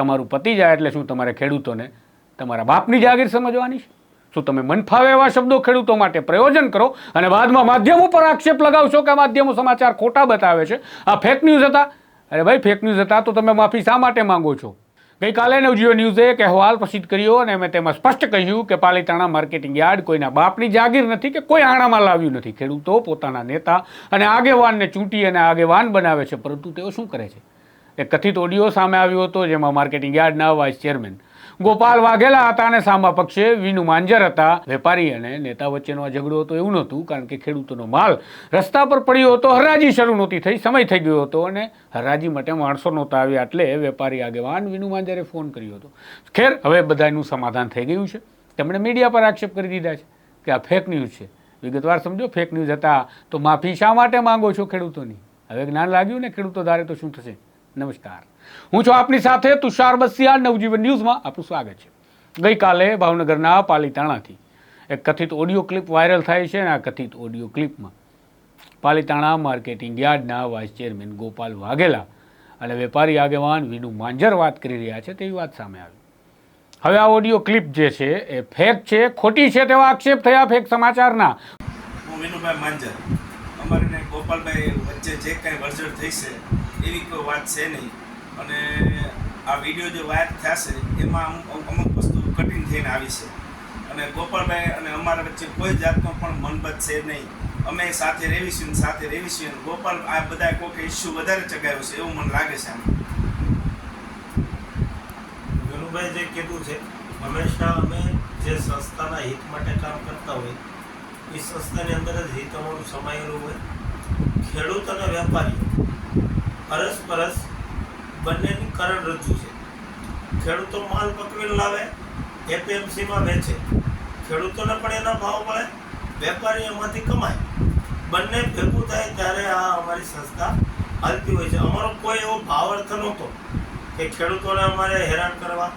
તમારું પતી જાય એટલે શું તમારે ખેડૂતોને તમારા બાપની જાગીર સમજવાની છે? શું તમે મનફાવે એવા શબ્દો ખેડૂતો માટે પ્રયોજન કરો અને બાદમાં માધ્યમો પર આક્ષેપ લગાવશો કે માધ્યમો સમાચાર ખોટા બતાવે છે? આ ફેક ન્યૂઝ હતા? અરે ભાઈ ફેક ન્યૂઝ હતા તો તમે માફી શા માટે માંગો છો? ગઈકાલે જીઓ ન્યૂઝે એક અહેવાલ પ્રસિદ્ધ કર્યો અને મેં તેમાં સ્પષ્ટ કહ્યું કે પાલીતાણા માર્કેટિંગ યાર્ડ કોઈના બાપની જાગીર નથી કે કોઈ આણામાં લાવ્યું નથી. ખેડૂતો પોતાના નેતા અને આગેવાનને ચૂંટી અને આગેવાન બનાવે છે, પરંતુ તેઓ શું કરે છે? એક કથિત ઓડિયો સામે આવ્યો હતો, જેમાં માર્કેટિંગ યાર્ડના વાઇસ ચેરમેન ગોપાલ વાઘેલા હતા અને સામા પક્ષે વિનુ માંજર હતા. વેપારી અને નેતા વચ્ચેનો આ ઝઘડો હતો એવું નહોતું, કારણ કે ખેડૂતોનો માલ રસ્તા પર પડ્યો હતો, હરાજી શરૂ નહોતી થઈ, સમય થઈ ગયો હતો અને હરાજી માટે માણસો નહોતા આવ્યા એટલે વેપારી આગેવાન વિનુ માંજરે ફોન કર્યો હતો. ખેર, હવે બધાનું સમાધાન થઈ ગયું છે. તેમણે મીડિયા પર આક્ષેપ કરી દીધા છે કે આ ફેક ન્યૂઝ છે. વિગતવાર સમજો ફેક ન્યૂઝ હતા તો માફી શા માટે માંગો છો ખેડૂતોની? હવે જ્ઞાન લાગ્યું ને ખેડૂતો ધારે તો શું થશે? નમસ્કાર. હું છું આપની સાથે તુષાર બસિયા નવજીવન ન્યૂઝમાં આપનું સ્વાગત છે. ગઈકાલે ભાવનગરના પાલીતાણાથી એક કથિત ઓડિયો ક્લિપ વાયરલ થાય છે અને આ કથિત ઓડિયો ક્લિપમાં પાલીતાણા માર્કેટિંગ યાર્ડના વાઇસ ચેરમેન ગોપાલ વાઘેલા અને વેપારી આગેવાન વિનુ માંજર વાત કરી રહ્યા છે તેવી વાત સામે આવી. હવે આ ઓડિયો ક્લિપ જે છે એ ફેક છે, ખોટી છે તેવા આક્ષેપ થયા ફેક સમાચારના. હું વિનુભાઈ માંજર. અમારે ગોપાલભાઈ વચ્ચે જે કાંઈ વરજડ થઈ છે એવી કોઈ વાત છે નહીં. અને આ વીડિયો જે વાયર થશે, એમાં અમુક અમુક વસ્તુ કટિંગ થઈને આવી છે. અને ગોપાલભાઈ અને અમારા વચ્ચે કોઈ જાતનો પણ મનબત છે નહીં. અમે સાથે રેવીશું સાથે રેવીશું ગોપાલ આ બધા કોઈક ઇસ્યુ વધારે ચગાવ્યો છે એવું મને લાગે છે આમ. જે કીધું છે, હંમેશા અમે જે સંસ્થાના હિત માટે કામ કરતા હોય એ સંસ્થાની અંદર જ હિત અમારું સમાયેલું હોય. ખેડૂત અને વેપારી અરસપરસ બંનેની કરણ રજૂ છે. ખેડૂતો માલ પકવીને લાવે, એપીએમસીમાં વેચે. ખેડૂતોને પણ એના ભાવ મળે વેપારી એમાંથી કમાય. બંને ભેગું થાય ત્યારે આ અમારી સંસ્થા હાલતી હોય છે. અમારો કોઈ એવો ભાવ અર્થ નહોતો કે ખેડૂતોને અમારે હેરાન કરવા,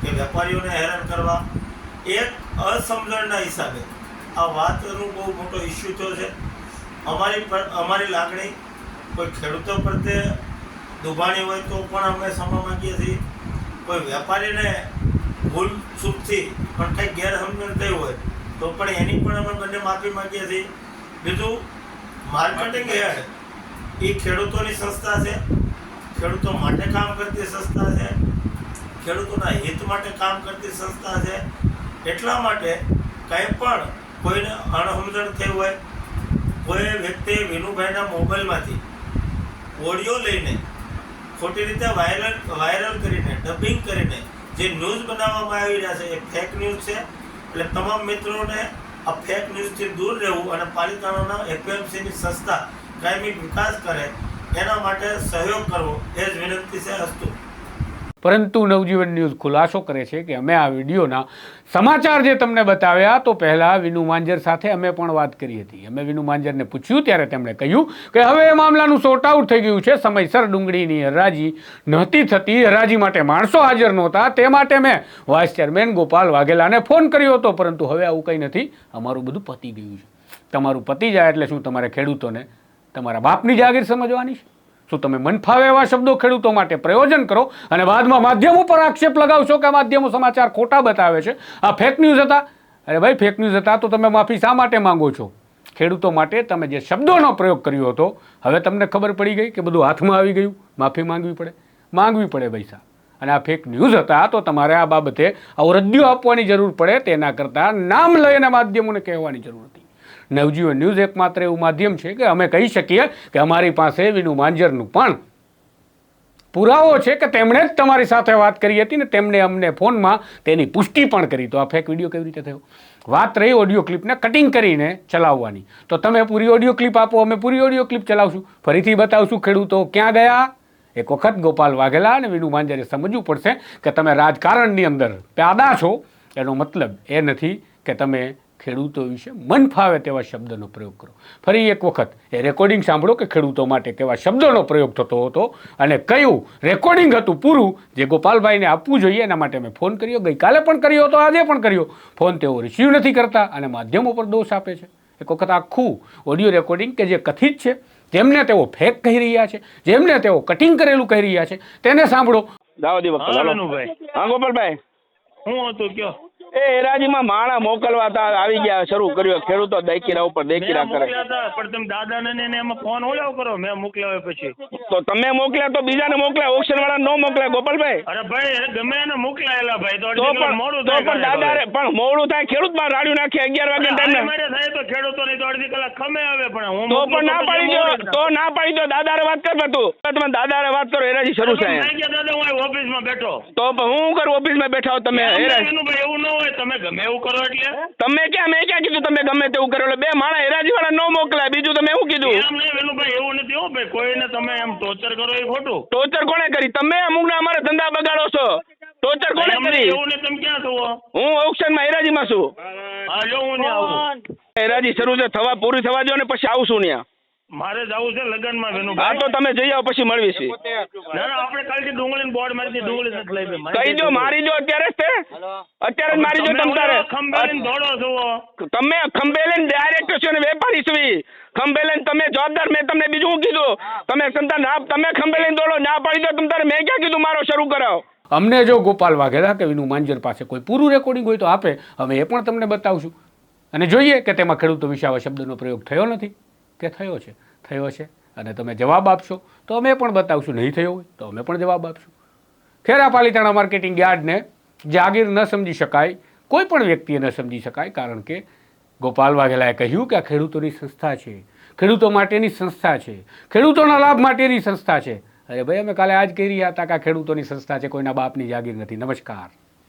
કે વેપારીઓને હેરાન કરવા. એક અસમજણના હિસાબે આ વાતનું બહુ મોટો ઇસ્યુ થયો છે. અમારી અમારી લાગણી કોઈ ખેડૂતો પ્રત્યે દુભાણી હોય તો પણ અમે ક્ષમા માંગીએ છીએ. કોઈ વેપારીને ભૂલ ચૂકથી પણ કંઈક ગેરસમજણ થઈ હોય તો પણ એની પણ અમે બંને માફી માંગીએ છીએ. બીજું માર્કેટિંગ હેડ એ ખેડૂતોની સંસ્થા છે. ખેડૂતો માટે કામ કરતી સંસ્થા છે. ખેડૂતોના હિત માટે કામ કરતી સંસ્થા છે. એટલા માટે કંઈ પણ કોઈને અણસમજણ થઈ હોય કોઈ વ્યક્તિ વિનુભાઈના મોબાઈલમાંથી ઓડિયો લઈને ખોટી રીતે વાયરલ વાયરલ કરીને ડબિંગ કરીને જે ન્યૂઝ બનાવવામાં આવી રહ્યા છે, એ ફેક ન્યૂઝ છે. એટલે તમામ મિત્રોને આ ફેક ન્યૂઝથી દૂર રહેવું અને પાલિકાઓના એપીએમસીની સંસ્થા કાયમી વિકાસ કરે, એના માટે સહયોગ કરવો એ જ વિનંતી છે અસ્તુ. પરંતુ નવજીવન ન્યૂઝ ખુલાસો કરે છે કે અમે આ વિડીયોના સમાચાર જે તમને બતાવ્યા તો પહેલાં વિનુ માંજર સાથે અમે પણ વાત કરી હતી. અમે વિનુ માંજરને પૂછ્યું ત્યારે તેમણે કહ્યું કે હવે એ મામલાનું સોર્ટ આઉટ થઈ ગયું છે. સમયસર ડુંગળીની હરાજી નહોતી થતી. હરાજી માટે માણસો હાજર નહોતા. તે માટે મેં વાઇસ ચેરમેન ગોપાલ વાઘેલાને ફોન કર્યો હતો. પરંતુ હવે આવું કંઈ નથી. અમારું બધું પતી ગયું છે. તમારું પતી જાય એટલે શું? તમારે ખેડૂતોને તમારા બાપની જાગીર સમજવાની છે? શું તમે મન ફાવે એવા શબ્દો ખેડૂતો માટે પ્રયોજન કરો અને બાદમાં માધ્યમો પર આક્ષેપ લગાવશો કે માધ્યમો સમાચાર ખોટા બતાવે છે? આ ફેક ન્યૂઝ હતા? અરે ભાઈ ફેક ન્યૂઝ હતા તો તમે માફી શા માટે માંગો છો? ખેડૂતો માટે તમે જે શબ્દોનો પ્રયોગ કર્યો હતો, હવે તમને ખબર પડી ગઈ કે બધું હાથમાં આવી ગયું. માફી માંગવી પડે. માંગવી પડે પૈસા. અને આ ફેક ન્યૂઝ હતા તો તમારે આ બાબતે અવરદ્યો આપવાની જરૂર પડે. તેના કરતાં નામ લઈને માધ્યમોને કહેવાની જરૂર હતી. નવજીવન ન્યૂઝ એકમાત્ર એવું માધ્યમ છે કે અમે કહી શકીએ કે અમારી પાસે વિનુ માંજરનું પણ પુરાવો છે કે તેમણે જ તમારી સાથે વાત કરી હતી ને તેમણે અમને ફોનમાં તેની પુષ્ટિ પણ કરી. તો આ ફેક વીડિયો કેવી રીતે થયો? વાત રહી ઓડિયો ક્લિપને કટિંગ કરીને ચલાવવાની. તો તમે પૂરી ઓડિયો ક્લિપ આપો, અમે પૂરી ઓડિયો ક્લિપ ચલાવશું. ફરીથી બતાવશું ખેડૂતો ક્યાં ગયા? એક વખત ગોપાલ વાઘેલા અને વિનુ માંજરે સમજવું પડશે કે તમે રાજકારણની અંદર પ્યાદા છો. એનો મતલબ એ નથી કે તમે ખેડૂતો વિશે મન ફાવે તેવા શબ્દનો પ્રયોગ કરો. ફરી એક વખત એ રેકોર્ડિંગ સાંભળો કે ખેડૂતો માટે કેવા શબ્દોનો પ્રયોગ થતો હતો અને કયું રેકોર્ડિંગ હતું પૂરું જે ગોપાલભાઈને આપવું જોઈએ એના માટે મેં ફોન કર્યો ગઈકાલે પણ કર્યો હતો આજે પણ કર્યો. ફોન તેઓ રિસીવ નથી કરતા અને માધ્યમો પર દોષ આપે છે. એક વખત આખું ઓડિયો રેકોર્ડિંગ કે જે કથિત છે જેમને તેઓ ફેક કહી રહ્યા છે જેમને તેઓ કટિંગ કરેલું કહી રહ્યા છે તેને સાંભળો. દાવા વખત વિનુભાઈ હા ગોપાલભાઈ. હું હતું કયો? એ હેરાજીમાં માણા મોકલવા હતા આવી ગયા શરૂ કર્યો. ખેડૂતો દેકીરા ઉપર દેકીરા કરે. પણ તમે દાદાને ને એને એમાં ફોન ઓલાવ કરો. મેં મોકલાવ્યો પછી. તો તમે મોકલ્યા તો બીજાને મોકલ્યા ઓક્શન વાળા નો મોકલ્યા ગોપાલભાઈ? અરે ભાઈ ગમે એને મોકલાયેલા ભાઈ તો પણ મોડું તો પણ દાદા પણ મોડું થાય ખેડૂતમાં રાડ્યું નાખે અગિયાર વાગે. ટાઈમે. હારે તો ખેડૂતો નહીં તો અડધી કલાક ખમે આવે પણ તો પણ ના પાડી દો તો ના પાડી દો દાદારે વાત કર તું. તમે દાદારે વાત કરો હેરાજી શરૂ છે પણ અહીંયા. મેં કીધું, દાદા હું ઓફિસમાં બેઠો. તો હું કરું ઓફિસમાં બેઠા હો તમે એમ નહીં, હેરાજ વિનુભાઈ, એવું ન હોય તમે ગમે એવું કરો એટલે. તમે ક્યાં મેં ક્યાં કીધું તમે ગમે તેવું કરો એટલે બે માણા હેરાજી વાળા ન મોકલાય બીજું તમે એવું કીધું? એમ નહીં વિનુભાઈ એવું નથી હો ભાઈ કોઈને તમે એમ ટોર્ચર કરો એ ખોટું. ટોર્ચર કોણે કરી? તમે અમુક ના અમારા ધંધા બગાડો છો. છો. હેરાજી શરૂ છે થવા પૂરી થવા દો ને પછી આવશું ત્યાં. મારે જવું છે લગ્નમાં હા તો તમે જઈ આવો પછી મળવી છે. ના ના આપણે કાલથી ડુંગળી બોર્ડ મારી ડુંગળી નથી લઈ કહી દો મારી દો અત્યારે જ તે? અત્યારે જ મારી દો તમે તમ તારે ખંભે દોડો છો. તમે ખંભે લઈને ડાયરેક્ટ છો ને વેપારી છવી ખંભેલેન ખંભે લઈને તમે જવાબદાર મેં તમને બીજું કીધું? તમે સંતાન ના તમે ખંભે લઈને દોડો ના પાડી દો તમ તારે મેં ક્યાં કીધું મારો શરૂ કરાવો? અમને જો ગોપાલ વાઘેલા કે વિનુ માંજર પાસે કોઈ પૂરું રેકોર્ડિંગ હોય તો આપે, અમે એ પણ તમને બતાવશું. અને જોઈએ કે તેમાં ખેડૂતો વિશે આવા શબ્દનો પ્રયોગ થયો નથી કે થયો છે? થયો છે. અને તમે જવાબ આપશો તો અમે પણ બતાવશું. નહીં થયો હોય તો અમે પણ જવાબ આપશું. ખેરા પાલિતાણા માર્કેટિંગ યાર્ડને જાગીર ન સમજી શકાય, કોઈ પણ વ્યક્તિએ ન સમજી શકાય, કારણ કે ગોપાલ વાઘેલાએ કહ્યું કે આ ખેડૂતોની સંસ્થા છે. ખેડૂતો માટેની સંસ્થા છે. ખેડૂતોના લાભ માટેની સંસ્થા છે. અરે ભાઈ, અમે કાલે આજ કહી રહ્યા હતા કે આ ખેડૂતોની સંસ્થા છે, કોઈના બાપની જાગીર નથી. નમસ્કાર.